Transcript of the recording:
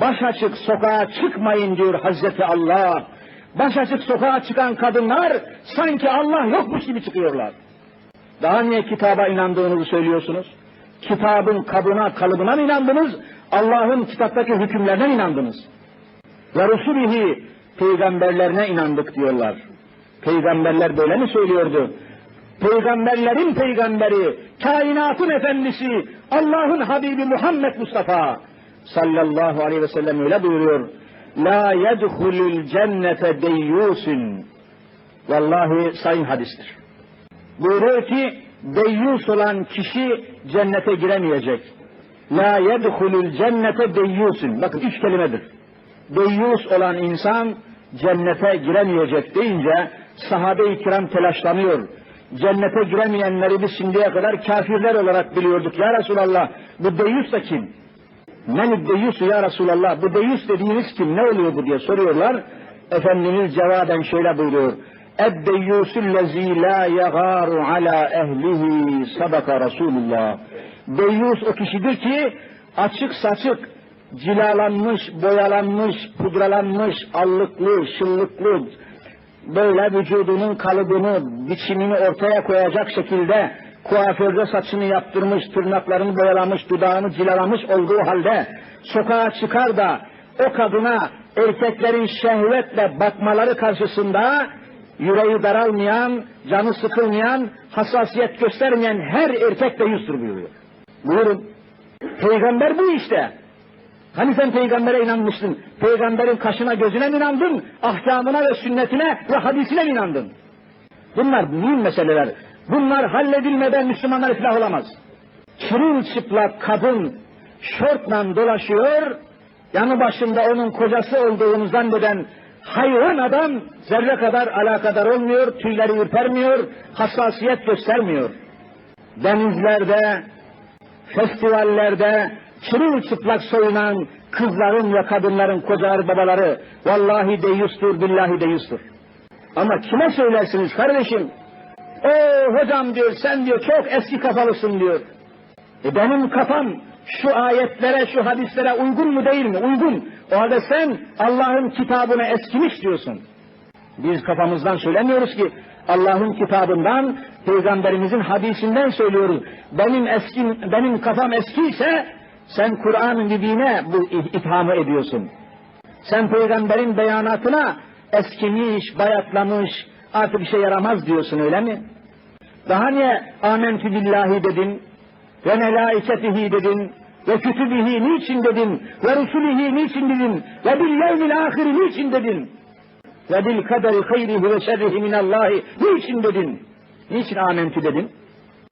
baş açık sokağa çıkmayın diyor Hazreti Allah. Baş açık sokağa çıkan kadınlar sanki Allah yokmuş gibi çıkıyorlar. Daha niye kitaba inandığınızı söylüyorsunuz? Kitabın kabına, kalıbına mı inandınız? Allah'ın kitaptaki hükümlerine mi inandınız? Ve Resulihi peygamberlerine inandık diyorlar. Peygamberler böyle mi söylüyordu? Peygamberlerin peygamberi, kainatın efendisi, Allah'ın Habibi Muhammed Mustafa sallallahu aleyhi ve sellem öyle buyuruyor. La yedhulul cennete deyyusun. Vallahi sayın hadistir. Buyuruyor ki deyyus olan kişi cennete giremeyecek. La yedhulul cennete deyyusun. Bakın üç kelimedir. Deyyus olan insan cennete giremeyecek deyince sahabe-i kiram telaşlanıyor. Cennete giremeyenleri biz şimdiye kadar kafirler olarak biliyorduk. Ya Resulallah bu deyyus da kim? Men deyyusu ya Resulallah bu deyyus dediğiniz kim? Ne oluyor bu diye soruyorlar. Efendimiz cevaben şöyle buyuruyor. Eddeyyusüllezî lâ yagâru alâ ehlihi sadaka Resulullah. Deyyus o kişidir ki açık saçık cilalanmış, boyalanmış, pudralanmış, allıklı, şıllıklı, böyle vücudunun kalıbını, biçimini ortaya koyacak şekilde kuaförde saçını yaptırmış, tırnaklarını boyalamış, dudağını cilalamış olduğu halde sokağa çıkar da o kadına erkeklerin şehvetle bakmaları karşısında yüreği daralmayan, canı sıkılmayan, hassasiyet göstermeyen her erkek de yüzdür buyuruyor. Buyurun. Peygamber bu işte. Hani sen peygambere inanmıştın? Peygamberin kaşına gözüne mi inandın? Ahkamına ve sünnetine ve hadisine mi inandın? Bunlar mühim meseleler. Bunlar halledilmeden Müslümanlar iflah olamaz. Çırılçıplak kadın şortla dolaşıyor, yanı başında onun kocası olduğunu zanneden hayvan adam zerre kadar alakadar olmuyor, tüyleri ürpermiyor, hassasiyet göstermiyor. Denizlerde, festivallerde çırılçıplak soyunan kızların ve kadınların kocaları babaları vallahi deyustur, billahi deyustur. Ama kime söylersiniz kardeşim? O hocam diyor sen diyor çok eski kafalısın diyor. E benim kafam şu ayetlere, şu hadislere uygun mu değil mi? Uygun. O halde sen Allah'ın kitabına eskimiş diyorsun. Biz kafamızdan söylemiyoruz ki Allah'ın kitabından, peygamberimizin hadisinden söylüyoruz. Benim eskim, benim kafam eskiyse sen dediğine bu ithamı ediyorsun. Sen peygamberin beyanatına eskimiş, bayatlamış, artık bir şey yaramaz diyorsun öyle mi? Daha niye amentü billahi dedin ve melaiketihi dedin ve kütübihi niçin dedin ve rusulihi niçin dedin ve bil yevmil ahiri niçin dedin ve bil kaderi hayrihi ve şerrihi minallahi niçin dedin? Niçin amentü dedin?